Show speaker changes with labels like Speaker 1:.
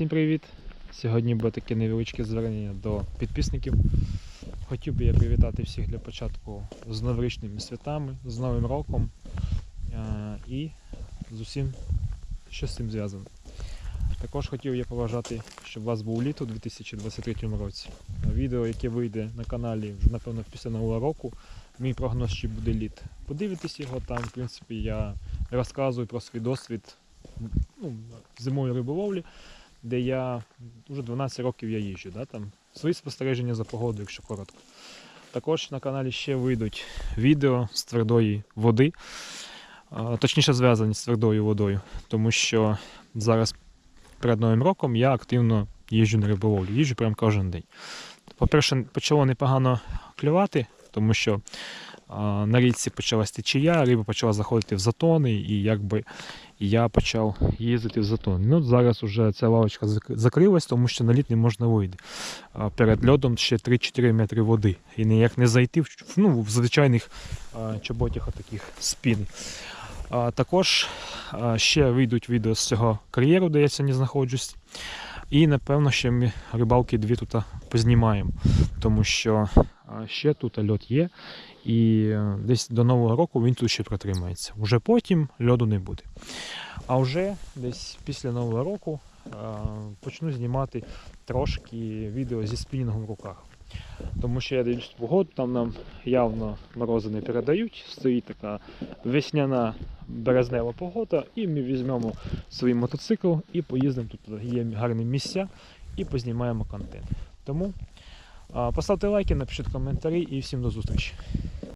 Speaker 1: Всім привіт! Сьогодні буде таке невеличке звернення до підписників. Хотів би я привітати всіх для початку з новорічними святами, з Новим роком е, і з усім, що з цим зв'язано. Також хотів я побажати, щоб у вас був літо у 2023 році. Відео, яке вийде на каналі вже напевно після нового року, мій прогноз, чи буде літ. Подивитесь його там, в принципі, я розказую про свій досвід ну, зимової риболовлі, де я вже 12 років я їжджу. Да, там, свої спостереження за погодою, якщо коротко. Також на каналі ще вийдуть відео з твердої води, точніше зв'язані з твердою водою, тому що зараз перед Новим роком я активно їжджу на риболовлю, їжджу прям кожен день. По-перше, почало непогано клювати, тому що на річці почалась течія, риба почала заходити в затони, і якби я почав їздити в затон. Ну, зараз вже ця лавочка зак- закрилась, тому що на лід не можна вийти. Перед льодом ще 3-4 метри води. І ніяк не зайти в, ну, в звичайних чоботях таких спін. Також ще вийдуть відео з цього кар'єру, де я сьогодні знаходжусь. І напевно ще ми рибалки дві тут познімаємо, тому що ще тут льод є, і е, десь до Нового року він тут ще протримається. Уже потім льоду не буде. А вже десь після Нового року почну знімати трошки відео зі спінінгом в руках. Тому що я дивлюсь погоду, там нам явно морози не передають. Стоїть така весняна березнева погода, і ми візьмемо свій мотоцикл і поїздимо тут є гарні місця і познімаємо контент. Тому поставте лайки, напишіть коментарі і всім до зустрічі.